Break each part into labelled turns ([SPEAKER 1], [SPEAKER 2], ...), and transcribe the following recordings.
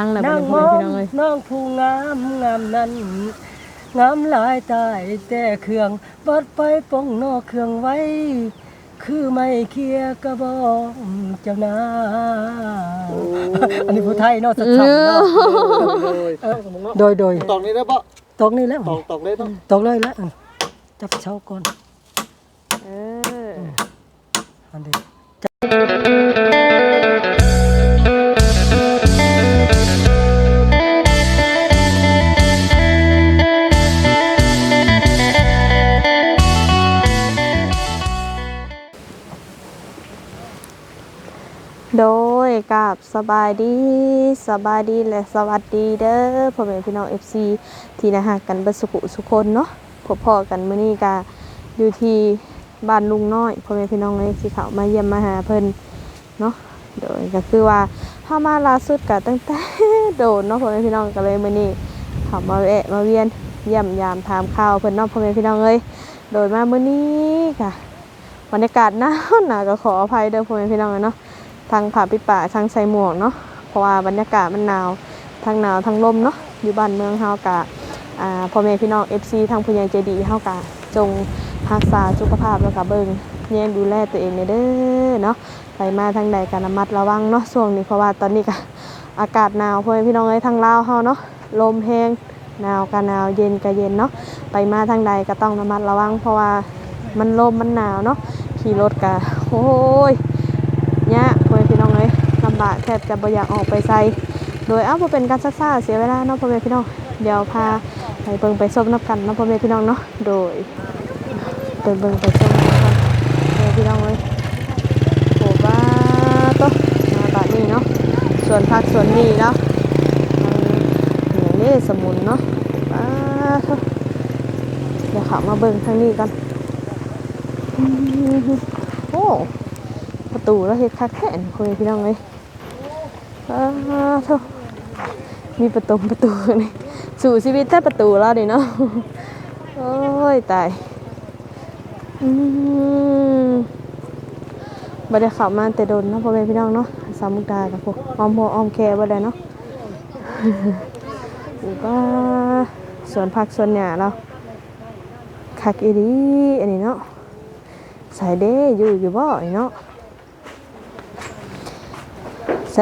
[SPEAKER 1] ตั้งแล้วบ่
[SPEAKER 2] นั่ง
[SPEAKER 1] ได้
[SPEAKER 2] ม
[SPEAKER 1] พ่อ
[SPEAKER 2] อ
[SPEAKER 1] แม่
[SPEAKER 2] ง
[SPEAKER 1] พี่น้องเอ้ย
[SPEAKER 2] น้องผู้งามงามนั้นงามหลายตายแต่เครื่องบัดไปป้องนอกเครื่องไว้ คือไม่เคลียร์กระบอกเจ้านายอันนี้ผู้ไทยเนาะสั
[SPEAKER 1] เอ
[SPEAKER 2] ดๆเนาะ
[SPEAKER 1] อ
[SPEAKER 2] โดยโดย
[SPEAKER 3] ตอกนี้ได้ปะ
[SPEAKER 2] ตกนี่แล้ว
[SPEAKER 3] ตอกตอกได้ต้อง
[SPEAKER 2] ตกเลยแล้วจับเช้าก่อน
[SPEAKER 1] เออ
[SPEAKER 2] อันนี้
[SPEAKER 1] โด ยกับสบายดีสบายดีและสวัสดีเด้อพ่อแม่พี่น้อง FC ที่นะฮะกันเบิดสุขุสุคนเนาะพบพ่อกันมื้อนี้ก็อยู่ที่บ้านลุงน้อยพ่อแม่พี่น้องเลยสิเขามาเยี่ยมมาหาเพิ่นเนาะโดยก็คือว่าเฮามาล่าสุดก็ตั้งแต่โดนเนาะพ่อแม่พี่น้องก็เลยมื้อนี้เขามาแวะมาเวียนเยี่ยมยามถามข่าวเพิ่นเนาะพ่อแม่พี่น้องเอ้ยโดยมามื้อนี้ค่ะบรรยากาศหนาวหนาวก็ขออภัยเด้อพ่อแม่พี่น้องเนาะ ทางผาปิดปาทางใส่หมวกเนาะเพราะว่าบรรยากาศมันหนาวทั้งหนาวทั้งลมเนาะอยู่บ้านเมืองเฮากะพ่อแม่พี่น้อง FC ทางผู้ใหญ่ใจดีเฮากะจงรักษาสุขภาพแล้วก็เบิ่งแย่งดูแลตัวเองในเด้อเนาะไปมาทางใดก็ระมัดระวังเนาะช่วงนี้เพราะว่าตอนนี้ก็อากาศหนาวพ่อแม่พี่น้องเอ้ยทางลาวเฮาเนาะลมแห้งหนาวก็หนาวเย็นก็เย็นเนาะไปมาทางใดก็ต้องระมัดระวัง เพราะว่ามันลมมันหนาวเนาะขี่รถก็โอ้ยพ่อแม่พี่น้องเลยลำ บากแทบจะบ่อยากออกไปใส่โดยเอ้าบ่เป็นการซักซ่าเสียเวลาเนาะพ่อแม่พี่น้องเดี๋ยวพาไปเบิ่งไปส้มนับกันเนาะพ่อแม่พี่น้องเนาะโดยไปเบิ่งไปส้มนับกันพ่อแม่พี่น้องเลยโอ้บ้าโตะมาบาดนี้เนาะส่วนผักส่วนนี้เนาะทางอย่างนี้สมุนเนาะบ้าโตเดี๋ยวขับมาเบิ่งทางนี้กันโอ้ประตูแล้วเฮ็ดคักแค่นคุยพี่น้องเลย มีประตูประตูนี่สู่ชีวิตแท้ประตูแล้วดิเนาะโอ้ยตายอืมบ่ได้เข้ามาแต่โดนเนาะพ่อแม่พี่น้องเนาะสามุกดากับพวกอ้อมหัวอ้อมแคบ่ไดเนาะอยู่ก็สวนผักสวนหญ้าเราคักอีดีอันนี้เนาะใส่เด้อยู่อยู่บ่นี่เนาะ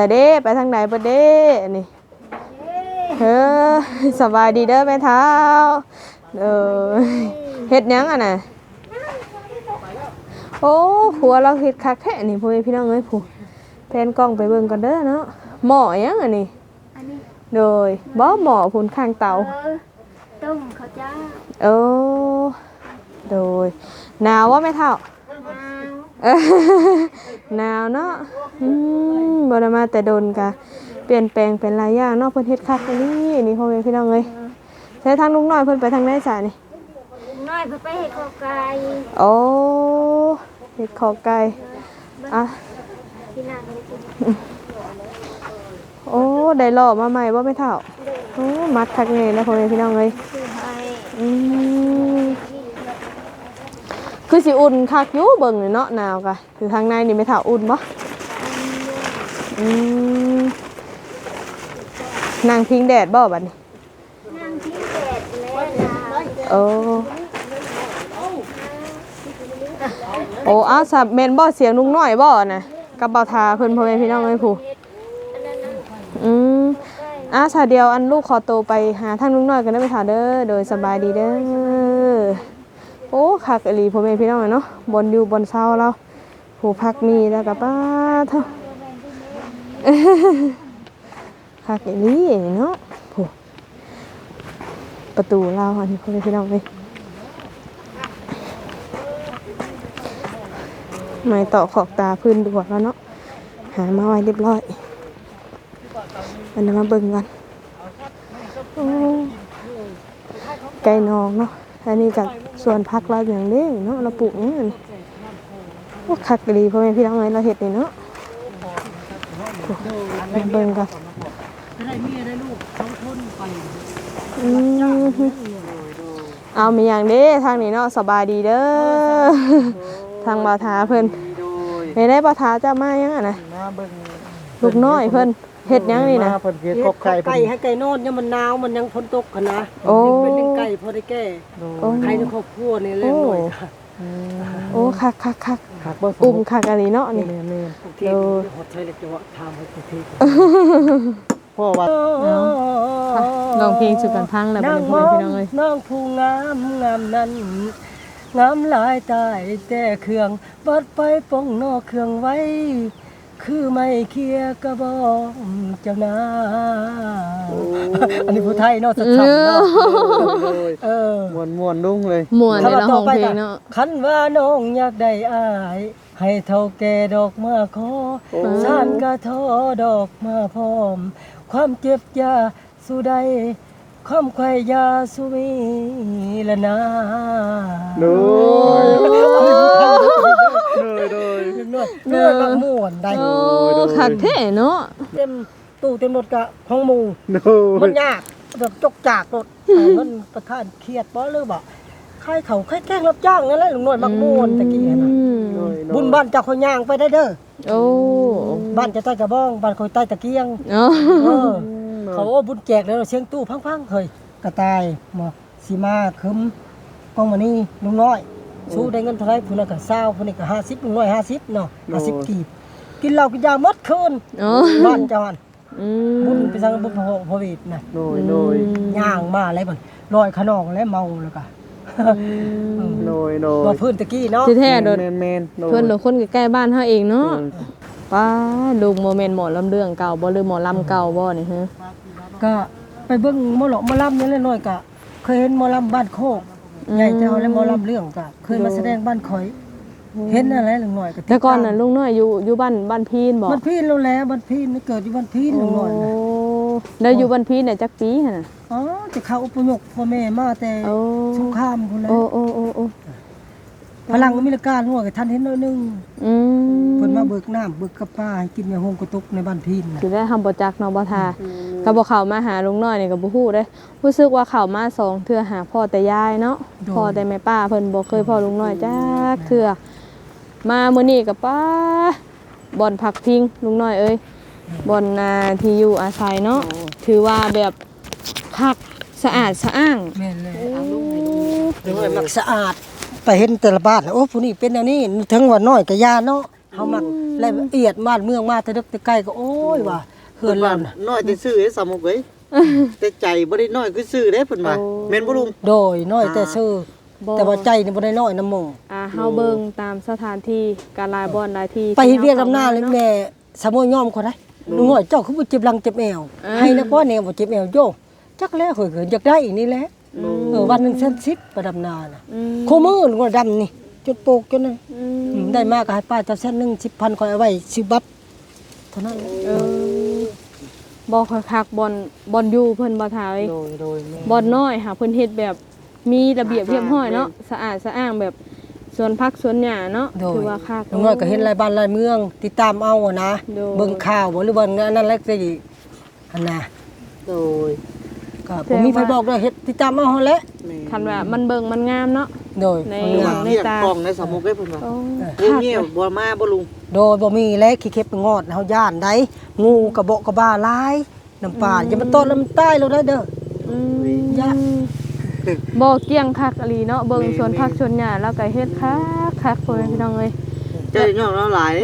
[SPEAKER 1] สวัสดีไปทางไหนปะเด้นี่เฮ้อสบายดีเด้อแม่เท้าเออเฮ็ดหยังอะน่ะโอ้ผัวเราเฮ็ดคักแท้นี่พ่อแม่พี่น้องเอ้ยผู้แพนกล้องไปเบิ่งกันเด้อเนาะหมอหยังอะนี่
[SPEAKER 4] อันนี้
[SPEAKER 1] โดยบ่หมอพุ่นข้างเตา
[SPEAKER 4] เออต้มข้าวเจ้า
[SPEAKER 1] โอ้โดยหนาวว่าแม่เท้า
[SPEAKER 4] น้
[SPEAKER 1] เอ้อ หนาวเนาะอืมบ่ได้มาแต่โดนกะเปลี่ยนแปลงเป็นหลายอย่างเนาะเพิ่นเฮ็ดคักอันนี้นี่พ่อแม่พี่น้องเอ้ยใช้ทางลุงน้อยเพิ่นไปทางไหนจ้ะนี่ำ
[SPEAKER 4] น้อยเพื่อไปเห็ดข้าวไก่
[SPEAKER 1] โอ้เฮ็ดขอไก่อะ
[SPEAKER 4] ที่นั่นเลยกิน
[SPEAKER 1] โอ้ได้หล่อมาใหม่บ่แม่เฒ่าโอ้มัดคักแน่นะพ่อแม่พี่น้องเอ้ย
[SPEAKER 4] คือให้
[SPEAKER 1] อืม คือสิอุ่นคักอยู่เบิ่งนี่เนาะหนาวกะคือข้างในนี่แม่เฒ่าอุ่นบ่อืมนั่งพิงแดดบ่บัดนี้
[SPEAKER 4] นั่งที่แดดแล้วนะ
[SPEAKER 1] โอ้โอ้อ้าวสับเมนบ่เสียงลุงน้อยบ่นะกับเบาทาเพิ่นพ่อแม่พี่น้องเอ้ยผู้
[SPEAKER 4] อันนั้นน่ะ
[SPEAKER 1] อืมอ้าสาเดียวอันลูกขอโตวไปหาทางลุงน้อยกันได้ไหมคะเด้อโดยสบายดีเด้อ โอ้คักอลีพ่อแม่พี่น้องเนาะบนอยู่บนเสาเราผู้พักมีแล้วกับป้าเท่าคักอลีเนาะผู้ประตูเราอันนี้พ่อแม่พี่น้องเลยไม่ต่อขอบตาพื้นดูแล้วเนาะหามาไว้เรียบร้อยอันนั้มาเบิ่งกันโอ้ไก่นองเนาะ อันนี้กับส่วนพักเราอย่างนี้เนาะเราปลูกอย่างนี้ว่าคักดีพ่อแม่พี่น้องเอ้ยเราเห็ดนี่เนาะมาเบิ่งกัน
[SPEAKER 2] ได้เมียได้ลูกสองคนไป
[SPEAKER 1] เอามีอย่างเด้ทางนี้เนาะสบายดีเด้อทางบาทาเพิ่น
[SPEAKER 3] โดย
[SPEAKER 1] เฮ้ได้บาทาเจะมายังอะนะ
[SPEAKER 3] หน้าเบิ่ง
[SPEAKER 1] ลูกน้อยเพิ่น
[SPEAKER 3] ม
[SPEAKER 1] เฮ็ดหยังนี่นะ
[SPEAKER 3] มาเพิ่นเฮ็ด
[SPEAKER 2] เฮ็
[SPEAKER 3] ก
[SPEAKER 2] ด
[SPEAKER 3] บไก่
[SPEAKER 2] ไก่ให้ไก่นอนเนี่ยมันหนาวมันยังฝนตกกันนะ
[SPEAKER 1] โอ้
[SPEAKER 2] เป็นเลี้ยงไก่พอได้แก้
[SPEAKER 1] โอ้
[SPEAKER 2] ใครในครอบครัวนี่เล่นหน่อยค่ะ
[SPEAKER 1] โอ้คักคักคัก
[SPEAKER 3] หักบ่
[SPEAKER 1] อุ้มคักอันนี้เนาะนี่
[SPEAKER 3] แม่น
[SPEAKER 2] ทุกที
[SPEAKER 1] โอ้
[SPEAKER 2] หดใช้เล็กจะว่าทำให้ทุกที
[SPEAKER 3] ๆพ่อว่า
[SPEAKER 1] ลองเพลงสุดกันพังแล้วบ่
[SPEAKER 2] นั่
[SPEAKER 1] ได้
[SPEAKER 2] ง
[SPEAKER 1] พู
[SPEAKER 2] ม
[SPEAKER 1] ด
[SPEAKER 2] อง
[SPEAKER 1] พี่น้องเอ้ย
[SPEAKER 2] นั่งผู้งามงามนั้นงามหลายตายแต่เครื่องบัดไปป้องนอกเครื่องไว้ คือไม่เคลียร์กระบอกเจ้านาอันนี้ผู้ไทยเนาะสัดๆเนาะ
[SPEAKER 3] เลย
[SPEAKER 2] เออ
[SPEAKER 3] ม่วนๆลุงเลย
[SPEAKER 1] ม่วนในละห้องเพลงเนาะ
[SPEAKER 2] คันว่าน้องอยากได้อายให้เท่าแก่ดอกมาขอ
[SPEAKER 3] โอ้
[SPEAKER 2] สานกระทอดอกมาพร้อม ความเจ็บยาสู้ใดความไขว่ยาสู้มีละนา
[SPEAKER 3] โดยโดย โดย
[SPEAKER 2] เนื้อเนื้อมักม่วนได้
[SPEAKER 1] โอ้คักแท้เนาะ
[SPEAKER 2] เต็มตู้เต็มรถกะของหมู
[SPEAKER 3] โด
[SPEAKER 2] มัน
[SPEAKER 3] ย
[SPEAKER 2] ยากแบบจกจากรถอ่ามันประทานเครียดบ่หรือบ่ใครเขาใครแกล้งรับจ้างนั่นแหละลุงน้อยมักม่วนตะกี้น่ะ
[SPEAKER 1] อืม
[SPEAKER 3] โดยโดย
[SPEAKER 2] บุญบ้านเจ้าคนย่างไปได้เด้อ
[SPEAKER 1] โอ้
[SPEAKER 2] บ้านจะใต้กระบ้องบ้านคอยใต้ตะเกียง
[SPEAKER 1] เนาะ
[SPEAKER 2] เออเขาโอ้บุญแจกแล้วเสียงตู้พังๆเฮ้ยกระต่ายหมอสีมาคึมกองมานี่ลุงน้อย สู้ได้เงินเท่าไหรผู้นั้นก็เศร้าผู้นี้ก็ห้าสิบลุงน้อยห้าสิบเนาะห้าสิบกีบกินเหล้ากินยาหมดคืน
[SPEAKER 1] เนาะ
[SPEAKER 2] บ้านเจ้าหัน
[SPEAKER 1] อื
[SPEAKER 2] บุญ
[SPEAKER 1] ม
[SPEAKER 2] ไปสั่งบุญพระพระเวทนะ
[SPEAKER 3] โดยโดย
[SPEAKER 2] ย่างมาอะไรบ่นลอยขนองและเมาแล้วก็
[SPEAKER 3] โดยโดย
[SPEAKER 2] ว่าพื้นตะกี้เนาะ
[SPEAKER 1] ที่แท้โดน
[SPEAKER 3] แม่นแม่นโดย
[SPEAKER 1] เพิ่นโดนคนใกล้ๆบ้านเฮาเองเนาะ
[SPEAKER 3] โดย
[SPEAKER 1] ป้าลูกโมเมนต์หมอลำเรื่องเก่าบ่หรือหมอลำเก่าบ่นี่ฮะ
[SPEAKER 2] ก็ไปเบิ่งหมอหลอกหมอลำนี่แหละน้อยก็เคยเห็นหมอลำบ้านโคก ใหญ่เจ้าและหมอลำเรื่องก็เคยมาแสดงบ้านข่อย เห็นอะไรหนึ่งหน่อยก็ติด
[SPEAKER 1] แต่ก่อนน่ะ
[SPEAKER 2] ตาม
[SPEAKER 1] ลุงน้อยอยู่อยู่บ้านบ้านพีนบ่
[SPEAKER 2] บ้านพี่เราแหล้วบ้านพี่นี่เกิดอยู่บ้านพี่หนึ่งหน่อยนะ
[SPEAKER 1] โแล้วอยู่บ้านพีนเนี่ยจักปีหั่นน่ะ
[SPEAKER 2] อ๋อจะเข้าอุปยกพ่อแม่มาแต่
[SPEAKER 1] โอ้
[SPEAKER 2] สงครามพุ่นแหล้ว
[SPEAKER 1] โอ้โอ้โอ้โอ้
[SPEAKER 2] พลังอเมริกาหน่วยกับท่านเห็นหน้อยหนึง
[SPEAKER 1] อืม
[SPEAKER 2] เพิ่นมาเบิกน้ำเบิกกระป้าให้กินในห้องกระตุกในบ้านพี่น่ะ
[SPEAKER 1] สิได้ทำบ่จักเนาะบ่ทา ก็บ่เข้ามาหาลุงน้อยนี่ก็บ่ฮู้เด้รู้สึกว่าเข้ามาสองเทื่อหาพ่อแต่ยายเนาะพ่อแต่แม่ป้าเพิ่นบ่เคยพ่อลุงน้อยจักเทื่อมามื้อนี้ก็ป้าบ่อนพักพิงลุงน้อยเอ้ยบ่อนนาที่อยู่อาศัยเนาะถือว่าแบบคักสะอาดสะอ้าง
[SPEAKER 2] แม่นเลยเดี๋ยวมักสะอาดไปเห็นแต่ละบ้านโอ้ผู้นี้เป็นแนวนี้ถึงว่าน้อยก็ยาเนาะเฮามักละเอียดบ้านเมืองมาแต่ดึกแต่ไกลก็โอ้ยว่า เฮือนเราน่ะ
[SPEAKER 3] น้อยแต่ซื้อให้สามุกเอ้ยแต่ใจบ่ได้น้อยคือซื้อเด้เพิ่นว่าแม่นบ่ลุง
[SPEAKER 2] โดยน้อยแต่ซื่อ
[SPEAKER 1] บ่
[SPEAKER 2] แต่ว่าใจนี่บ่ได้น้อยน้ำหมง
[SPEAKER 1] อ่าเฮาเบิ่งตามสถานที่การลายบอนลายที่
[SPEAKER 2] ไปเฮ็ดเวียก
[SPEAKER 1] ที่
[SPEAKER 2] ลำหน้าเลย
[SPEAKER 1] เนาะ
[SPEAKER 2] แม่สามโมยอมคนได้ลุงน้อยเจ้าคือบ่เจ็บหลังเจ็บแอว
[SPEAKER 1] อ่า
[SPEAKER 2] ให้นักว่าแนวบ่เจ็บแอวโยจักแล้วข่อยก็อยากได้อีกนี่แหละเออวันหนึงเส้นสิบประดำนาน่ะ
[SPEAKER 1] อืม
[SPEAKER 2] คู่มือลุงน้อยดำนี่จุดโปกจนนั้น
[SPEAKER 1] อืม
[SPEAKER 2] อืมได้มากก็ให้ป้าเจ้าเส้นหนึง10,000ข่อยเอาไว้ซื้อบัตรเท่านั้น
[SPEAKER 1] เออ บ่ค่อยคักบอนบอนอยู่เพิ่นบ่ทาย
[SPEAKER 3] โดยโดยแม่
[SPEAKER 1] บอนน้อยหาเพิ่นเฮ็ดแบบมีระเบียบเรียบร้อยเนาะสะอาดสะอ้างแบบสวนผักสวนหญ้าเนาะ
[SPEAKER 2] โดย
[SPEAKER 1] ถือว่าคัก
[SPEAKER 2] ลุงน้อยก็เห็นรายบ้านรายเมือง ติดตามเอาอะนะ
[SPEAKER 1] โดย
[SPEAKER 2] เบิ่งข่าวบ่หรือว่าอันนั้นแหละสิอันน่ะ
[SPEAKER 3] โดย
[SPEAKER 2] ก็ผมมีไฟบอกด้วยเฮ็ดติดตามเอาหั่นแหละ
[SPEAKER 3] แม่
[SPEAKER 1] คันว่ามันเบิ่งมันงามเนาะ
[SPEAKER 2] โดย
[SPEAKER 1] ใน
[SPEAKER 2] คนงาม
[SPEAKER 1] ใน
[SPEAKER 3] เรียก
[SPEAKER 1] ตา
[SPEAKER 3] กล้องในสามุกเอ้ยเพิ่นว่า
[SPEAKER 1] โอ้
[SPEAKER 3] เรื่อง
[SPEAKER 1] คัก
[SPEAKER 3] เงี้ยบ่มาบ่ลุง
[SPEAKER 2] โดยบ่มีและขี้เข็บงอดเฮาย่านได้งูกระเบาะกระบ้าหลายน้ำปลาอย่ามาต้นน้ำใต้เราได้เด้อ
[SPEAKER 1] อืม
[SPEAKER 2] ยะ
[SPEAKER 1] บ่เกี่ยงคักอหลีเนาะเบิ่งสวนผักสวนหญ้าแล้วก็เฮ็ดคักคักพ่อแม่พี่น้องเอ้ย
[SPEAKER 3] เจ้าย่องเราหลาย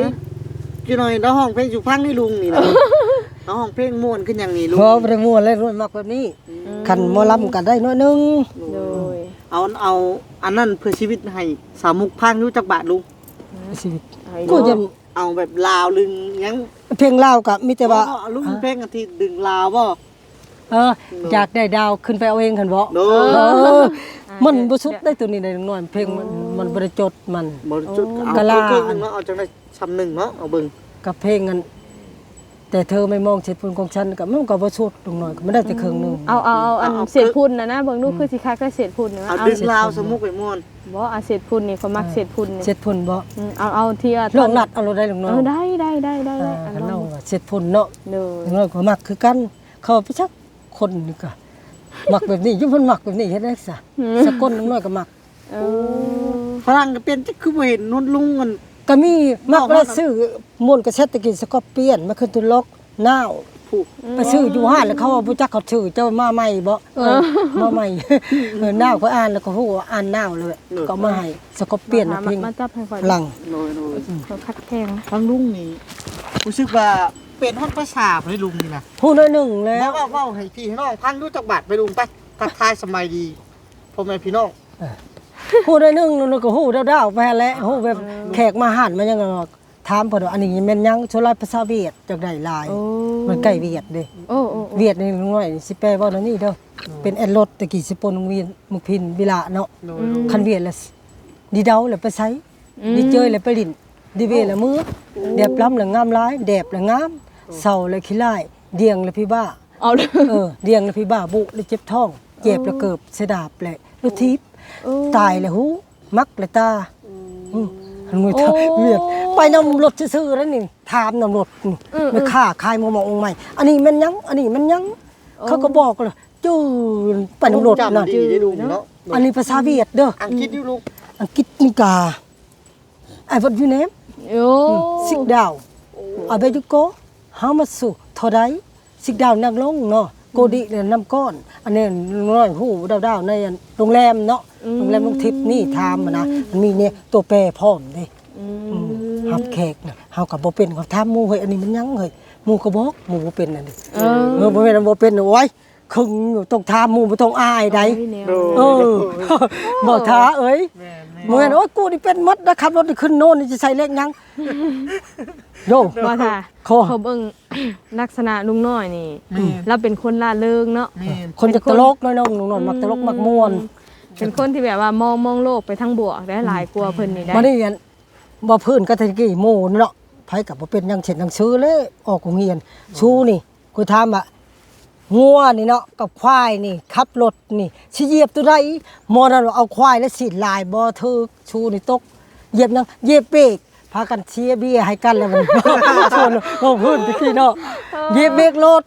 [SPEAKER 3] จุหน่อยเราห้องเพลงสุพังนี่ลุงนี่นะเราห้องเพลงม่วนขึ้นอย่างนี้ลุง
[SPEAKER 2] พอบ่ได้ม่วนเลยรุ่นมักแบบนี้คันหมอลำกันได้น้อยหนึง
[SPEAKER 1] โดย
[SPEAKER 3] เอาเอาอันนั้นเพื่อชีวิตให้สามุกพังอยู่จักบาทลุง
[SPEAKER 2] ชีวิต
[SPEAKER 1] ให้
[SPEAKER 2] ก็จะ
[SPEAKER 3] เอาแบบลาวลึงยัง
[SPEAKER 2] เพลงลาวก็มีแต่ว่า
[SPEAKER 3] บ่ลุงเพลงอันที่ดึงลาวบ่
[SPEAKER 2] เอออยากได้ดาวขึ้นไปเอาเองคันบ่
[SPEAKER 3] โด
[SPEAKER 2] เออมันบ่สุดได้ตัวนี้ได้น้อยเพลงมันมันบ่ได้จดมัน
[SPEAKER 3] บ่จุดเอา
[SPEAKER 2] กะลา
[SPEAKER 3] ครึ่งหนึงเนาะเอาจังได้ชำหนึงเนาะเอาเบิ่ง
[SPEAKER 2] กับเพลงนั้น แต่เธอไม่มองเฉดพุ่นของฉันก็มันก็บ่สุดลงน้อยก็ไม่ได้แต่ครึ่งหนึง
[SPEAKER 1] เอาเอาเอาอันเศษพุ่นนะนะเบิ่งดูคือสิคักได้เศษพุ่นนะ
[SPEAKER 3] เอา
[SPEAKER 1] เอา
[SPEAKER 3] ดึงลาวสมุกไปม่วน
[SPEAKER 1] บ่เอาเศษพุ่นนี่เขามักเศษพุ่นนี่
[SPEAKER 2] เสร็จพุ่นบ่
[SPEAKER 1] อืมเอาเอาที่ว่า
[SPEAKER 2] ลองนัดเอาเราได้ลงน้
[SPEAKER 1] เอ
[SPEAKER 2] อย
[SPEAKER 1] อได้ได้ได้ได้
[SPEAKER 2] เอ
[SPEAKER 1] ได้
[SPEAKER 2] อ
[SPEAKER 1] อัน
[SPEAKER 2] คัน
[SPEAKER 1] นั้
[SPEAKER 2] เรา
[SPEAKER 1] น
[SPEAKER 2] ว่าเสร็จพุ่นเนาะ
[SPEAKER 1] เด้อ
[SPEAKER 2] ลงน้อยก็มักคือกัน เขาไปชักคนนี่ก็มักแบบนี้อยู่เพิ่นมักแบบนี้เฮ็ดได้ซะสกลลงน้อยก็มัก
[SPEAKER 1] เออ
[SPEAKER 3] ฝรั่งก็เป็นจักคือบ่เห็นนุ่นลุงกัน
[SPEAKER 2] ก็มีมักแล้วซื้อมวนกระเซ็ตตะกี้สกอร์เปียนมาขึ้นตุล็อกนาว
[SPEAKER 3] ผผู้
[SPEAKER 2] ไปซื้ออยู่ห้านแล้วเขาว่าบ่จักเขาชื่อเจ้ามาใหม่บ่เออมาใหม่เออหน้าวก็อ่านแล้วก็ฮู้ว่าอ่านหน้าวเลยก็เอามาให้สกอเปลี่ยน
[SPEAKER 1] มา
[SPEAKER 2] เพลง
[SPEAKER 1] มาจับให้ข่อย
[SPEAKER 2] หลัง
[SPEAKER 3] โดยโดย
[SPEAKER 1] เขาคัดแข้ง
[SPEAKER 3] ทั้งลุงนี่รู้สึกว่าเป็นห้องประสาทให้ลุงนี่นะ
[SPEAKER 2] ผู้น้อยหนึ่งแล้
[SPEAKER 3] แล้ววว่าเว่าให้พี่น้องพังรู้จักบัตรไปลุงไปทักทายสมัยดีพ่อแม่พี่น้อง
[SPEAKER 2] ผู้น้อยหนึ่งแล้วก็ฮู้ดาวๆไปหั่นแหล้วฮู้แบบแขกมาหันมันยังก็ถามเพิ่นว่าอันนี้แม่นยังชลายภาษาเวียดจักได้หลาย
[SPEAKER 1] โอ้
[SPEAKER 2] มันใกล้เวียดเด้
[SPEAKER 1] โอ้โอ้
[SPEAKER 2] เวียดนี่ลุงน้อยสิแปลว่าแนวนี้เด้อเป็นแอดรถตะกี้สิปนโรงเรียนมุกพินวิลาเนาะ
[SPEAKER 3] โดยโดย
[SPEAKER 2] คันเวียดละดีเดาแล้วไปใช้ดีเจยแล้วไปลิ้นดีเวละมือแดบล้ำแล้วงามหลายแดบแล้วงามเศร้าแล้วขี้ร้ายเดียงแล้วพี่บ้า
[SPEAKER 1] เอาเลย
[SPEAKER 2] เออเดียงแล้วพี่บ้าบุแล้วเจ็บท้อง เจ็บแล้วเกิบเสยดาบแหละแล้วทิพย์
[SPEAKER 1] โอ้
[SPEAKER 2] ตายแล้วหูมักแล้วตาอืมหันมือ
[SPEAKER 1] โอ้
[SPEAKER 2] เท้าเวียดไปนำรถซื่อๆแล้วนี่ถามนำรถนี่
[SPEAKER 1] อืม
[SPEAKER 2] ไม่ค่าคายมอมองค์ใหม่ อันนี้มันยัง อันนี้มันยัง เขาก็บอกเลยจื้อไปนำรถ
[SPEAKER 3] จำ
[SPEAKER 2] นะ
[SPEAKER 3] ดีได้ลุงเนาะ
[SPEAKER 2] อันนี้ภาษาเวียดเด้อ
[SPEAKER 3] อังกฤษอยู่ลุง
[SPEAKER 2] อังกฤษนิกา I what you name
[SPEAKER 1] โอ้
[SPEAKER 2] sit down อาเบยุโก how much so เท่าใด sit down นั่งลงเนาะ โกดิเลยน้ำก้อน อันนี้น้อยหูดาวๆในโรงแรมเนาะโรงแรมลงทิพย์นี่ทามอะนะมันมีเนี่ยตัวแปรพร้อมเด้อืมฮับแขกนะเฮากับบ่เป็นเขาถามหมู่เฮ้ยอันนี้มันยังเฮ้ยหมู่ก็บอกหมู่บ่เป็นนั่นดิ
[SPEAKER 1] เออ
[SPEAKER 2] เออบ่แม่นบ่เป็นโอ้ย ครึ่งอยู่ต้องถามหมู่บ่ต้องอายใด
[SPEAKER 1] โอ้ยแนว
[SPEAKER 2] เออบ่ท้าเอ้ย
[SPEAKER 3] แม่น
[SPEAKER 2] เหมือนโอ้ยกูนี่เป็นมดนะขับรถนี่ขึ้นโน่นนี่จะใส่เลขยังโย
[SPEAKER 1] บ่ค่ะ
[SPEAKER 2] คอ
[SPEAKER 1] เขาเบิ่ง ลักษณะลุงน้อยนี่
[SPEAKER 3] แม่น
[SPEAKER 1] เราเป็นคนล่าเริงเนาะ
[SPEAKER 3] แม่น
[SPEAKER 2] คนจะตลกน้อยน้องหนุ่มมักตลกมักม่วน
[SPEAKER 1] เป็นคนที่แบบว่ามองมองโลกไปทั้งบวกได้หลายกลัวาเพิ่นนี่ได้
[SPEAKER 2] มานี่อันบ่พื้นก็ตะกี้หมู่นี่เนาะไผกับบ่เป็นหยังเช่นหนังสือเลยออกโรงเรียนชูนี่กูถามว่า งัวนี่เนาะกับควายนี่ขับรถนี่สิเหยียบตัวใดมอนั่นว่าเอาควายแล้วสิลายบ่ถึกชูนี่ตกเหยียบนังเหยียบเบรกพากันเชียร์เบียร์ให้กันแล้วมัน ชนบ่พื้นตะกี้เนาะเหยียบเบรกรถ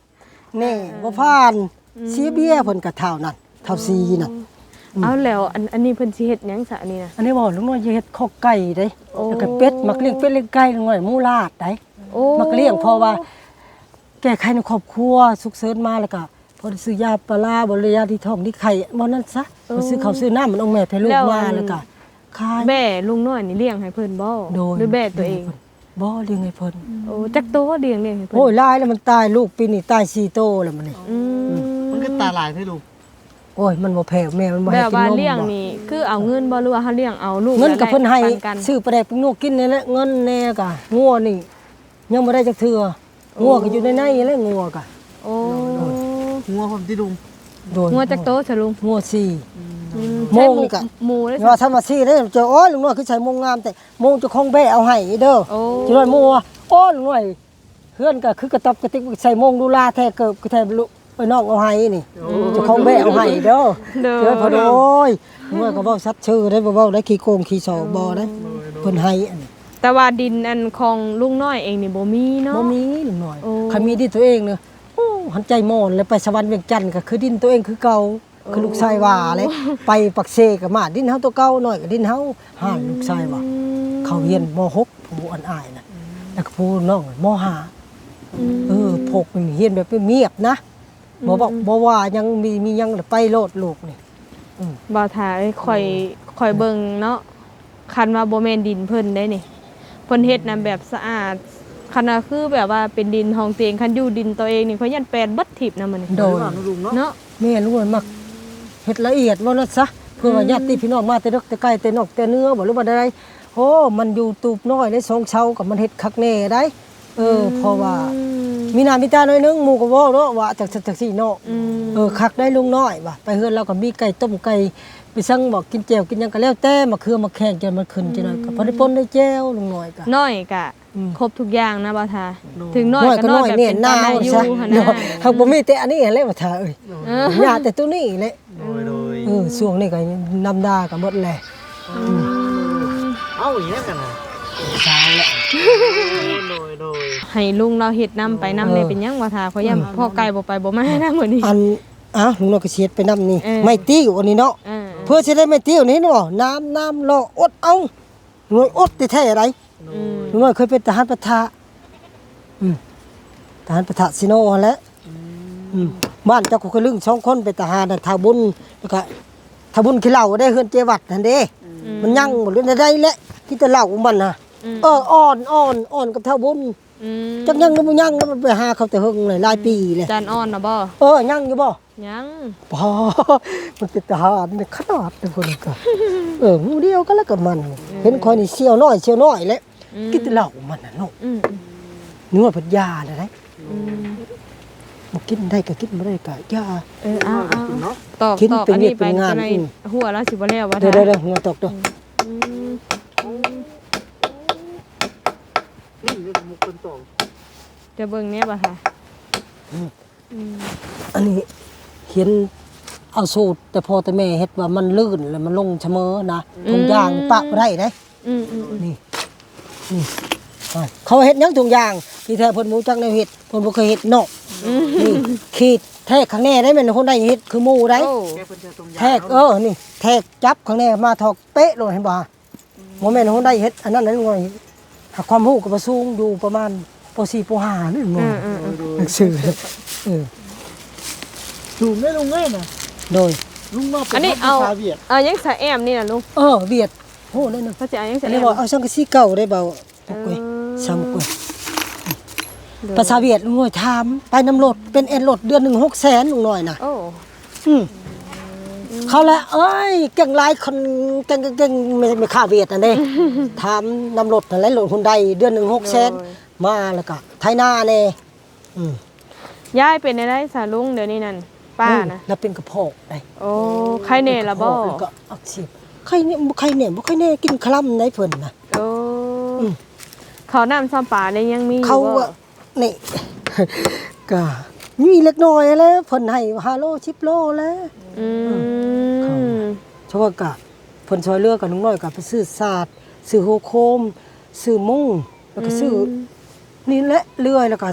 [SPEAKER 2] นี่บ่ผ่านเชียร์เบียร์เพิ่นก็เท่านั้นเท่าซีนั่น
[SPEAKER 1] เอาแล้วอันอันนี้เพิ่นสิเฮ็ดหยังซะอันนี้นะ
[SPEAKER 2] อันนี้บอกลุงน้อยจะเฮ็ดข้อไก่เด้
[SPEAKER 1] โอ้
[SPEAKER 2] แล้วก็เป็ดมักเลี้ยงเป็ดเลี้ยงไก่ลุงน้อยหมูลาดได้
[SPEAKER 1] โอ้
[SPEAKER 2] มักเลี้ยงเพราะว่า แก้ไขในครอบครัวสุขเสริญมาแล้วก็พอได้ซื้อยาปลาร้าบริยาที่ท้องที่ไข่บ่นั่นซะไปซื้อข้าวซื้อน้ำมันเอาแม่ให้ลูกมาแล้วก็ขาย
[SPEAKER 1] แม่ลุงน้อยนี่เลี้ยงให้เพิ่นบ่
[SPEAKER 2] โดย
[SPEAKER 1] หรือแม่ตัวเอง
[SPEAKER 2] บ่เลี้ยงให้เพิ่น
[SPEAKER 1] โอ้จักโตเลี้ยงเลี้ยงให้เพิ่น
[SPEAKER 2] โอ้ยลายแล้วมันตายลูกปีนี้ตาย4โตแล้วมันนี่
[SPEAKER 1] อืม
[SPEAKER 3] มันก็ตาลายให้ลุง
[SPEAKER 2] โอ้ยมันบ่แพ้แม่มันบ่
[SPEAKER 1] แบ
[SPEAKER 2] ให้
[SPEAKER 1] บ
[SPEAKER 2] กิน
[SPEAKER 1] ว่าน
[SPEAKER 2] ม
[SPEAKER 1] เลี้ยง
[SPEAKER 2] บ่
[SPEAKER 1] นี่คือเอาเงินบ่หรือว่าเฮาเลี้ยงเอาลูก
[SPEAKER 2] เงินกับเพิ่นให้
[SPEAKER 1] ปักัน
[SPEAKER 2] ซื้อปลาแดกไปงัวกินนี่แหละเงินแน่กะงัวนี่ ยังบ่ได้จักเทื่อ งัวก็อยู่ในในนี่แหละงัวกะ
[SPEAKER 1] โอ้
[SPEAKER 3] งัวผมที่ลุง
[SPEAKER 2] โดน
[SPEAKER 1] งัวจักโตซะลุง
[SPEAKER 2] งัวสี่
[SPEAKER 1] อื
[SPEAKER 2] โมงนี่กะ
[SPEAKER 1] หมูได้
[SPEAKER 2] อย่าว่าทำมาสี่เด้อเจอโอ้ยลุงน้อยคือใส่โมงงามแต่โมงเจะคงแบะเอาให้เด้อ
[SPEAKER 1] โอ้
[SPEAKER 2] จิน้อยโมว่าโอ้ยลุงน้อยเพื่อนก็คือกระตอบกระติกใส่โมงดูลาแท้เกิบก็แท้ลุไปนอกเอาให้นี่เจะคงแบะเอาให้เด้อ
[SPEAKER 1] เด้อ
[SPEAKER 2] เจอพอโดโอ้ยลุงน้อยก็เว้าชัดชื่อได้บ่เว้าได้ขี้โกงขี้สอบ่ได้เพิ่นให้อันนี้
[SPEAKER 1] แต่ว่าดินอันของลุงน้อยเองนี่บ่มีเนาะ
[SPEAKER 2] บ่มีลุงน้อย
[SPEAKER 1] โอ้
[SPEAKER 2] ใครมีดินตัวเองเนอะโอ้หันใจมอนแล้วไปสวรรค์เวียงจันทน์ก็คือดินตัวเองคือเก่าคือลูกชายว่าเลยไปปักเซก็มาดินเฮาตัวเก่าหน่อยก็ดินเฮาห่านลูกชายว่า เขาเรียนม .6 ผู้อันอายนะแล้วก็ผู้น้องม .5 เออพกมันเรียนแบบเงียบนะบ่บอกบ่ว่ายังมีมียังไปโลดลูกนี่
[SPEAKER 1] บ่ถ่าเอ้ยข่อยข่อยเบิ่งเนาะคันว่าบ่แม่นดินเพิ่นได้นี่ เพิ่นเฮ็ดนํแบบสะอาดคันว่าคือแบบว่าเป็นดินของตัวเองคันอยู่ดินตัวเองนี่ข่อยยันแปลนบัดทิพย์นำมันนี่
[SPEAKER 2] โดย
[SPEAKER 3] ว่าลุงเนาะ
[SPEAKER 1] เนาะ
[SPEAKER 2] แม่รู้ว่ามักเฮ็ดละเอียดว่านั่นซะเพื่อว่าญาติพี่น้องมาแต่ดอกแต่ไกลแต่นอกแต่เนื้อบ่รู้ว่าใดโอ้มันอยู่ตูบน้อยได้สองเช้ากับมันเฮ็ดคักแน่ได้เออเพราะว่า
[SPEAKER 1] อืม
[SPEAKER 2] มีหน้ามีตาหน่อยนึงหมู่ก็เว้าเนาะว่าจากจากสี่เนาะ
[SPEAKER 1] อืม
[SPEAKER 2] เออคักได้ลุงน้อยว่ะไปเฮือนเราก็มีไก่ต้มไก่ ไปสั่งบอกกินแจ่วกินหยังก็แล้วแต่มาคือมาแข่งจนมันขึ้นจังหน่อยก็พอได้ปนได้แจ่วลุงน้อยก็
[SPEAKER 1] น้อยกะ
[SPEAKER 2] อืม
[SPEAKER 1] ครบทุกอย่างนะบ่ทาถึงน้อย
[SPEAKER 2] น้อย
[SPEAKER 1] ก็
[SPEAKER 2] ก็
[SPEAKER 1] น้
[SPEAKER 2] น้
[SPEAKER 1] อ
[SPEAKER 2] อยย
[SPEAKER 1] แบบ
[SPEAKER 2] เนี่ย
[SPEAKER 1] เป็น
[SPEAKER 2] ห
[SPEAKER 1] ตา
[SPEAKER 2] น้า
[SPEAKER 1] หน้า
[SPEAKER 2] เอา
[SPEAKER 1] อยู่
[SPEAKER 2] ซะ
[SPEAKER 1] หั่น
[SPEAKER 2] เนาะ
[SPEAKER 1] นะ
[SPEAKER 2] เฮาบ่มีแต่อันนี้แหละว่าถ้าเอ้ย
[SPEAKER 1] เออ
[SPEAKER 2] หญ้าแต่ตัวนี้แหละ
[SPEAKER 3] โดยโดย
[SPEAKER 2] เออช่วงนี้ก็นำดาก็หมดแหละ
[SPEAKER 3] เอ้าอย่างนี้กันนะ
[SPEAKER 2] สาวแหละ
[SPEAKER 3] โดยโดย
[SPEAKER 1] ให้ลุงเราเฮ็ดนํไปนํเลย
[SPEAKER 2] เออ
[SPEAKER 1] เป็นหยังบ่ทาข่อยย่าพ่อไก่บ่ไปบ่มานะมื้อนี้
[SPEAKER 2] อันอ้าวลุงน้อยก็เสียดไปนํนี่
[SPEAKER 1] เออ
[SPEAKER 2] ไม่ติ้วอันนี้เนาะ
[SPEAKER 1] เออ
[SPEAKER 2] เพื่อสิได้ไม่ติ้วนี่เนาะน้ำน้ำรออดเอาหน่วยอดแท้ๆอะไร
[SPEAKER 1] อืม
[SPEAKER 2] ลุงน้อยเคยเป็นทหารประทะอืมทหารประทะซิโนหั่นแหละอืมบ้านเจ้าคุกลึงสองคนไปทหารน่ะทาบุญแล้วก็ทาบุญขี้เหล้าได้เฮือนเจวัดนั่นเด้มันยั่งหมดเลยได้แหละที่แต่เหล้าของมันน่ะ
[SPEAKER 1] ม
[SPEAKER 2] เอออ่อนอ่อนอ่อนกับเท่าบุญ
[SPEAKER 1] อืม
[SPEAKER 2] จักยังนึกบ่ยังแล้วมันไปหาเขาแต่เฮิงเลยหลายปีเลย
[SPEAKER 1] จานอ่อนนะบ่
[SPEAKER 2] เออยังอยู่บ่
[SPEAKER 1] ยัง
[SPEAKER 2] พอมันเป็นทหารเนี่ยขนาดเลยคนก็เออหมูเดียวก็แล้วกับมัน เห็นคอยนี่เสียวน้อยเสียวน้อยแหล้ว
[SPEAKER 1] อืม
[SPEAKER 2] กินแต่เหล้ามันน่ะเนาะ
[SPEAKER 1] อืม
[SPEAKER 2] เนื้อพัดยาเลยนะ
[SPEAKER 1] อืม
[SPEAKER 2] บ่กินได้ก็กินบ่ได้ก็ยา
[SPEAKER 1] เออเอาเอา
[SPEAKER 3] เนาะ
[SPEAKER 1] ตอบ
[SPEAKER 2] คิด
[SPEAKER 1] ตอบ
[SPEAKER 2] เป็น
[SPEAKER 1] อันนี้
[SPEAKER 2] เรื่อง
[SPEAKER 1] ไป
[SPEAKER 2] เป็นงาน
[SPEAKER 1] ใน
[SPEAKER 2] อืม
[SPEAKER 1] หัวแล้วสิบ่แล้วว่า
[SPEAKER 2] เดี๋ยวๆๆเงาตกตัว
[SPEAKER 1] อืม
[SPEAKER 3] นี่เรื่องมุกเป็นตอง
[SPEAKER 1] เดี๋ยวเบิ่งแน่บ่ค่ะอืม
[SPEAKER 2] อันนี้ เห็นเอาสูตร แต่พอแต่แม่เฮ็ดว่ามันลื่นแล้วมันลงเสมอนะทุงยางปะบ่ได้เด้
[SPEAKER 1] อืมอืมอืม
[SPEAKER 2] นี่นี่อะเขาเห็ดหยังทุงยางที่แท้เพิ่นบ่รู้จักแนวเฮ็ดเพิ่นบ่เคยเฮ็ดเนาะนี่ขีดแทกข้างแน่ได้แม่นคนได้เฮ็ดคือหมู่ได้
[SPEAKER 1] โอ้
[SPEAKER 3] แกเพิ่นจะตรงยา
[SPEAKER 2] แทกเออ นี่แทกจับข้างแน่มาถอกเป๊ะเลยเห็นบ่บ่แม่นคนได้เฮ็ดอันนั้นนั่นงอยหาความรู้ก็บ่สูงอยู่ประมาณป .4 ป .5 นี่งอ
[SPEAKER 1] อื
[SPEAKER 2] ย
[SPEAKER 1] มอืมอืม
[SPEAKER 2] หนังสือเออ
[SPEAKER 3] ถูกได้ลุงเอ้ยน่ะ
[SPEAKER 2] โดย
[SPEAKER 3] ลุงมาเป็น
[SPEAKER 1] อันนี้เอา
[SPEAKER 3] ภษเวียด
[SPEAKER 1] เอายังสะแอมนี่น่ะลุง
[SPEAKER 2] เออเวียดโหนั่นน่ะ
[SPEAKER 1] เขาจะเอายังสะ
[SPEAKER 2] อัน
[SPEAKER 1] แอ
[SPEAKER 2] นี้
[SPEAKER 1] ม
[SPEAKER 2] บ่เอาสังกะสีเก่าได้เบาปกเว้ยซ้ำกวยภาษาเวียดลุงหน่อยถามไปน้ำรถเป็นเอ็นรถเดือนหนึ่งหกแสนลุงหน่อยนะ
[SPEAKER 1] โอ้
[SPEAKER 2] อืมเขาแล้วเอ้ยเก่งหลายคนเก่งเก่งไม่ไม่ค่าเวียดอันนี้ถามน้ำรถอะไรรถคนใดเดือนหนึ่งหกแสนมาแล้วก็ไทยนาเน่อืม
[SPEAKER 1] ยายเป็นได้สาลุงเดี๋ยวนี้นั่น ป้านะ
[SPEAKER 2] แล้วเป็นกระเพาะได้
[SPEAKER 1] โอ้ใครเน่ละบ่
[SPEAKER 2] กระเพาะก็อักเสบใครเนี่ยบ่ใครเนี่ยบ่ใครเนี่ยกินคลำในเพิ่นนะ
[SPEAKER 1] โอ้
[SPEAKER 2] อืม
[SPEAKER 1] เขาน้ำซ้ำปลาได้ยังมีอยู่
[SPEAKER 2] เขา
[SPEAKER 1] บ่
[SPEAKER 2] อะนี่ก็มีเล็กน้อยแล้วเพิ่นให้ฮาโลชิปโลแล้ว
[SPEAKER 1] อื
[SPEAKER 2] เขา
[SPEAKER 1] ม
[SPEAKER 2] ชาวากะเพิ่นซอยเรือกับน้องน้อยกับไปซื้อศาสตร์ซื้อโฮโคมซื้อมุ้งแล้วก็ซื้ออนี่แหละเลื่อยแล้วก็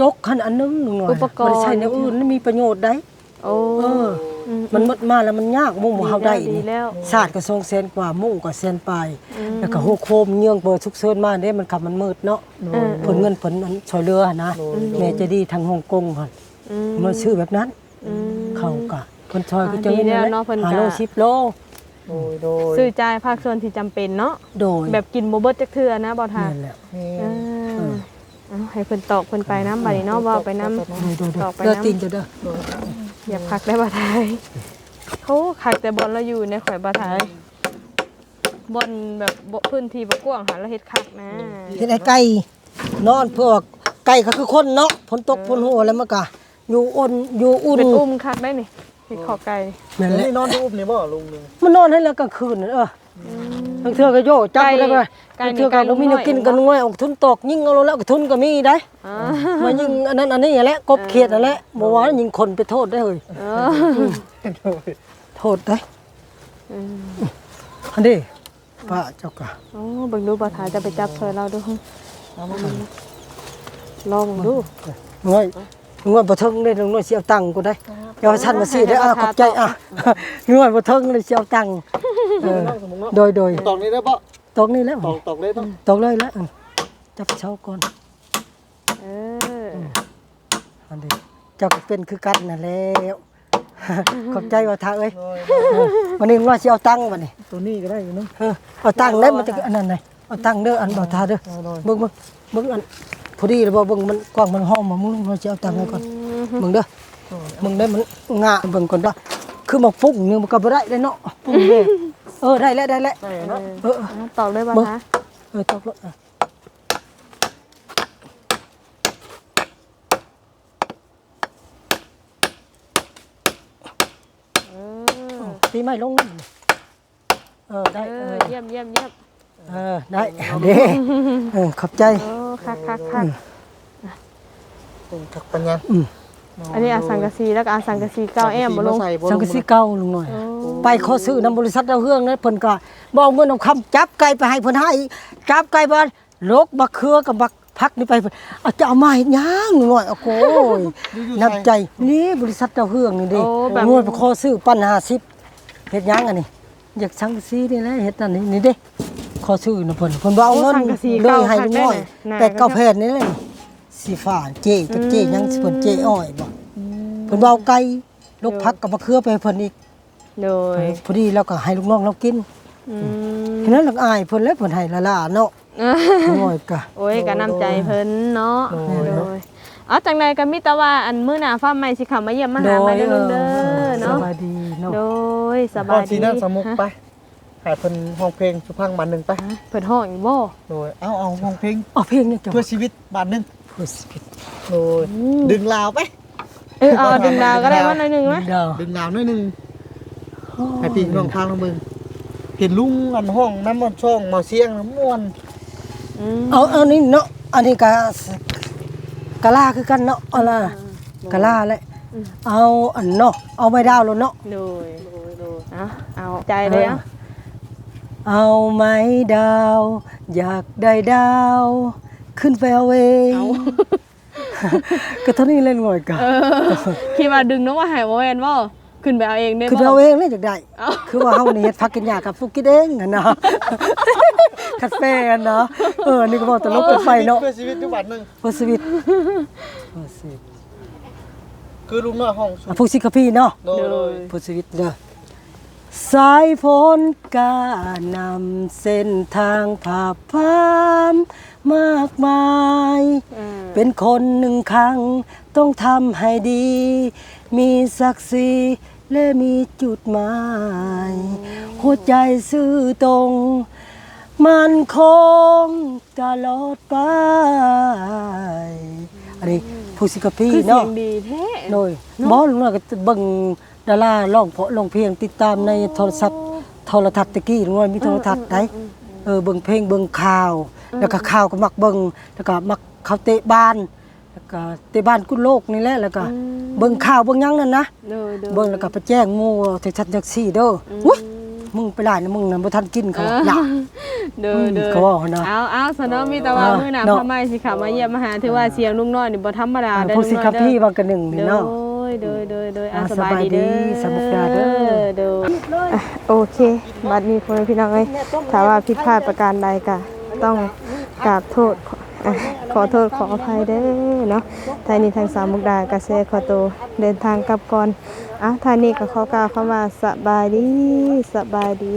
[SPEAKER 2] จกคันอันนึงน้องน้อย
[SPEAKER 1] อุปกรณ์
[SPEAKER 2] บ่ได้ใช้แนวอื่นมันมีประโยชน์ได้
[SPEAKER 1] โอ้
[SPEAKER 2] เออ
[SPEAKER 1] ม
[SPEAKER 2] มันหมดมาแล้วมันยากมุ้งบ่เฮาได้
[SPEAKER 1] ดี
[SPEAKER 2] นี่
[SPEAKER 1] แล้ว
[SPEAKER 2] ศาสตร์ก็2แสนกว่ามุ้งก็แสนปลาย
[SPEAKER 1] อืม
[SPEAKER 2] แล้วก็โฮโคมเยื่องเบอร์ฉุกเฉินมาเด้มันขับมันมืดเนาะ
[SPEAKER 1] เออ
[SPEAKER 2] ผลเงินผลนั้นซอยเรือนะแม่ใจะดีทางฮ่องกงพุ่น
[SPEAKER 1] อืม
[SPEAKER 2] มาซื้อแบบนั้น
[SPEAKER 1] อืม
[SPEAKER 2] เขาก็เพิ่นซอยก็
[SPEAKER 1] อ่า
[SPEAKER 2] จัง
[SPEAKER 1] ดีแล้ว
[SPEAKER 2] แหละ
[SPEAKER 1] เนาะเพิ่นก็
[SPEAKER 2] หาโล10โล
[SPEAKER 3] โดยโดย
[SPEAKER 1] ซื้อจ่ายภาคส่วนที่จำเป็นเนาะ
[SPEAKER 2] โดย
[SPEAKER 1] แบบกินบ่เบิดจักเทื่อนะบ่ทา
[SPEAKER 2] นั่นแหละ
[SPEAKER 1] เออ เอาให้เพิ่นตอกเพิ่นไปน้ำบัดนี้เนาะว่าไปน้ำ
[SPEAKER 2] โดยโดยโด
[SPEAKER 1] ตอยกไป
[SPEAKER 2] เด้อ
[SPEAKER 1] น้ำ
[SPEAKER 2] ตีนเจ้าเด้อ
[SPEAKER 1] อย่าพักได้บ่ทายเขาคักแต่บอลเราอยู่ในข่อยบ่ทายบอลแบบบ่พื้นที่บ่กว้างหาแล้วเฮ็ดคักนะ
[SPEAKER 2] เฮ็ดให้ไก่นอนเพื่อว่าไก่ก็คือคนเนาะฝนตกฝนหัวแล้วมันก็อยู่อ่อนอยู่อุ่น
[SPEAKER 1] เป็นอุ้มคักได้นี่เฮ็ดขอไก่
[SPEAKER 2] นั่นแหละ
[SPEAKER 3] นี่นอนรูปนี่บ่ลุงนี่
[SPEAKER 2] มันนอนให้แล้วกลางคืนนั่นเออ อบางเทื่อก็โยจับไปแล้วก็
[SPEAKER 1] ไก่
[SPEAKER 2] บาง
[SPEAKER 1] นี่
[SPEAKER 2] เทื่อก็บ่มีแนวกินกันง่วยออกทุนตกยิงเอาแล้วก็ทุนก็มีได้
[SPEAKER 1] อ่า
[SPEAKER 2] มายิงอันนั้นอันนี้แหละกบเขียดนั่นแหละบ่ว่ายิงคนไปโทษได้เฮ้ย
[SPEAKER 1] เออ
[SPEAKER 2] โทษได้
[SPEAKER 1] อืม
[SPEAKER 2] อันนี้ป้าเจ้าก็
[SPEAKER 1] โอ้เบิ่งดูบ่ทายจะไปจับช่วยเราดูลองดู
[SPEAKER 2] ง่วยง่วยบ่ถึงได้ลงน้อยสิเอาตังค์กูได้เดี๋ยวฉันมาสิได้อะขอบใจอะง่วยบ่ถึงเลยสิเอาตังค์ เออโดยโดย
[SPEAKER 3] ตองนี้ได้บ่
[SPEAKER 2] ตกนี่แล้ว
[SPEAKER 3] ตองตองเลยเนาะ
[SPEAKER 2] ตกเลยแล้วอืมจับเช้าก่อน
[SPEAKER 1] เออ
[SPEAKER 2] อันนี้เจ้าก็เป็นคือกันนั่นแล้วขอบใจว่าทาเอ้ยเออวันนี้ว่าสิเอาตังค์วันนี้
[SPEAKER 3] ตัวนี้ก็ได้อยู่เนาะ
[SPEAKER 2] เออเอาตังค์ได้มันจะอันนั้นไงเอาตังค์เด้ออันบ่ทาเด้อเบิ่งเบิ่งเบิ่งอันพอดีแล้วบ่เบิ่งมันกว้างมันห้องมามึงว่าสิเอาตังค์ให้ก่อนเบิ่งเด้อเบิ่งได้มันงาเบิ่งก่อนเด้อคือมาฟุ้งนึงมันก็บ่ได้เลยเนาะฟุ้งเด้อ เออได้แล้วได้แล้ว
[SPEAKER 3] ได้เนาะ
[SPEAKER 2] เออ
[SPEAKER 1] เอาตอกเลยบ่คะ
[SPEAKER 2] เออตกรถอะ
[SPEAKER 1] เออ
[SPEAKER 2] ตีไม้ลงนี่เออได้
[SPEAKER 1] เอ
[SPEAKER 2] เอ
[SPEAKER 1] อ
[SPEAKER 2] อ
[SPEAKER 1] เยี่ยมเยี่ยมเยี่ยม
[SPEAKER 2] เออได้เด้เออขอบใจ
[SPEAKER 1] โอ้คักคักคัก
[SPEAKER 3] ตรงทักปัญญา
[SPEAKER 2] อืม
[SPEAKER 1] อันนี้อาสังกะสีแล้วก็อาสังกะสีเก้าแอมบ่ลง
[SPEAKER 3] ใส่บ่
[SPEAKER 2] สังกะสีเก่าลุงหน่อย
[SPEAKER 1] โอ้
[SPEAKER 2] ไปขอซื้อน้ำบริษัทดาวเฮืองนะเพิ่นก็บ่เอาเงินเอาคำจับไก่ไปให้เพิ่นให้จับไก่บ่โลกบักเคือกับบักพักนี่ไปเพิ่นเอาจะเอามาเฮ็ดหยังลุงหน่อยโอ้โหนับใจนี่บริษัทดาวเฮืองนี่ดิ
[SPEAKER 1] โอ้แบบ
[SPEAKER 2] งวดไปขอซื้อปัน50เฮ็ดหยังอันนี้อยากสังกะสีนี่แหละเฮ็ดอันนี้นี่เด้ขอซื้อนะเพิ่นเพิ่นบ่เอาเงินเลยให้ลุงน้อยแปดเก้าแผ่นนี่เลยสีฟ้าเจกับเจยังสิเพิ่นเจอ้อยบ่เพิ่นเว้าไก่ลูกพักกับมะเขือไปให้เพิ่นอีก
[SPEAKER 1] โดย
[SPEAKER 2] พอดีเราก็ให้ลูกน้องเรากิน
[SPEAKER 1] อืม
[SPEAKER 2] ฉะนั้นเราก็อายเพิ่นแล้วเพิ่นให้ละล่าเนาะโอ้ยกะ
[SPEAKER 1] โอ้ยก็น้ำใจเพิ่นเนาะ
[SPEAKER 2] โดย
[SPEAKER 1] โดยอ๋อจังใดก็มีแต่ว่าอันมื้อหน้าฟ้าใหม่สิเข้ามาเยี่ยมมาหามาเด้อลุงเด้อเนาะ
[SPEAKER 2] สบายดีเนาะ
[SPEAKER 1] โดยส
[SPEAKER 3] ก่
[SPEAKER 1] บา
[SPEAKER 3] อยน
[SPEAKER 1] ดี
[SPEAKER 3] สินั่งสมุก
[SPEAKER 1] ฮะ
[SPEAKER 3] ไปให้เพิ่นห้องเพลงสุพังบานหนึงไป
[SPEAKER 1] เพิ่นห้องอีกบ่
[SPEAKER 3] โดยเอาเอาห้องเพลง
[SPEAKER 2] เอาเพลงนี่จ้ะ
[SPEAKER 3] เพื่อชีวิตบานหนึง
[SPEAKER 2] เพื่อชีวิต
[SPEAKER 3] โดยดึงลาวไป
[SPEAKER 1] เออเอาดึงดาวก็ได้มาหน่อยหนึงไหม
[SPEAKER 2] ดาว
[SPEAKER 3] ดึงลาวหน่อยหนึงให้พี่น้องทางลงมึงเห็นลุงอันห้องน้ำมันช่องมาเสียงม่วน
[SPEAKER 1] อืม
[SPEAKER 2] เอาเอานี่เนาะอันนี้ก็กะลาคือกันเนาะเอาล่ะกะลาแหละเอาอันเนาะเอาไม้ดาวแล้วเนาะ
[SPEAKER 1] โดยเอาเอาใจเลยอะ
[SPEAKER 2] เอาไม้ดาว อยากได้ดาว ขึ้นไปเอาเอง
[SPEAKER 1] เอา
[SPEAKER 2] ก็เท่านี้เล่นง่อยกะ
[SPEAKER 1] เออคิดว่าดึงน้องว่าให้บ่แม่นบ่ขึ้นไปเอาเองได้
[SPEAKER 2] ขึ้นไป
[SPEAKER 1] บ่
[SPEAKER 2] เอาเองเลยจากได้
[SPEAKER 1] เอา
[SPEAKER 2] คือว่าเฮานี่เฮ็ดพักกินยากับฟุกกินเองอะเนาะคาเฟ่อะเนาะเออนี่ก็บอกตลกเป็นไฟเนาะ
[SPEAKER 3] เพื่อชีวิตอยู่บานหนึง
[SPEAKER 2] เพื่อชีวิตเพื่อชีวิต
[SPEAKER 3] คือลุงน้อยห้องสุ
[SPEAKER 2] อะพวกสิกะพี่เนาะ
[SPEAKER 3] โดยโดย
[SPEAKER 2] เพื่อชีวิตเด้อสายฝนกานำเส้นทางผ่าพาม มากมาย
[SPEAKER 1] อืม
[SPEAKER 2] เป็นคนหนึ่งครั้ง ต้องทำให้ดี มีศักดิ์ศรีและมีจุดหมาย หัวใจซื่อตรง มันคงตลอดไปอันนี้ผู้สิกะพี่
[SPEAKER 1] คือเสีย
[SPEAKER 2] เนาะ
[SPEAKER 1] งดีแท้
[SPEAKER 2] โดยบอลงก็เบิ่งดาราร้องเพราะร้องเพลงติดตามในโทรศัพท์โทรทัศน์ตะกี้ลุงน้อยมีโทรทัศน์ได้ เออเบิ่งเพลงเบิ่งข่าว แล้วก็ข่าวก็มักเบิ่งแล้วก็มักเขาเตะบ้านแล้วก็เตะบ้านกุโลกนี่แหละแล้วก็เบิ่งข่าวเบิ่งหยังนั่นนะ
[SPEAKER 1] โดยโดย
[SPEAKER 2] เบิ่งแล้วก็ไปแจ้งหมู่ที่ชัดจักซี่เด้ออุ้ยมึงไปหลายนะมึงน่ะบ่ทันกินเขาว่าอย่า
[SPEAKER 1] เด้อเด้อ
[SPEAKER 2] เขาว่าเนาะ
[SPEAKER 1] เอาเอาสนอมีแต่ว่า
[SPEAKER 2] อ่า
[SPEAKER 1] มื้อหน้า
[SPEAKER 2] เนาะ
[SPEAKER 1] พ่อใหม่สิเข้ามาเยี่ยมมาหาถือว่าเสียงลุงน้อยนี่บ่ธรรมดาเด้อ
[SPEAKER 2] ผู้สิ
[SPEAKER 1] ลุงน้
[SPEAKER 2] กะ
[SPEAKER 1] อยเด้อ
[SPEAKER 2] พี่บางกันหนึ่งนี่
[SPEAKER 1] โด
[SPEAKER 2] เนาะ
[SPEAKER 1] ยโดยโดยโดยอะ
[SPEAKER 2] อ่า
[SPEAKER 1] สบายดีเด้อ
[SPEAKER 2] สบายดีสมุกดาเด้อ
[SPEAKER 1] โดยอะโอเค บัดนี้พ่อแม่พี่น้องเอ้ยถ้าว่าผิดพลาดประการใดก็ต้องกราบโทษขออะขอโทษขออภัยเด้อเนาะทางนี้ทางสามมุกดากระเซขอตัวเดินทางกลับก่อนอะทางนี้ก็ขอกล่าวคำว่าสบายดีสบายดี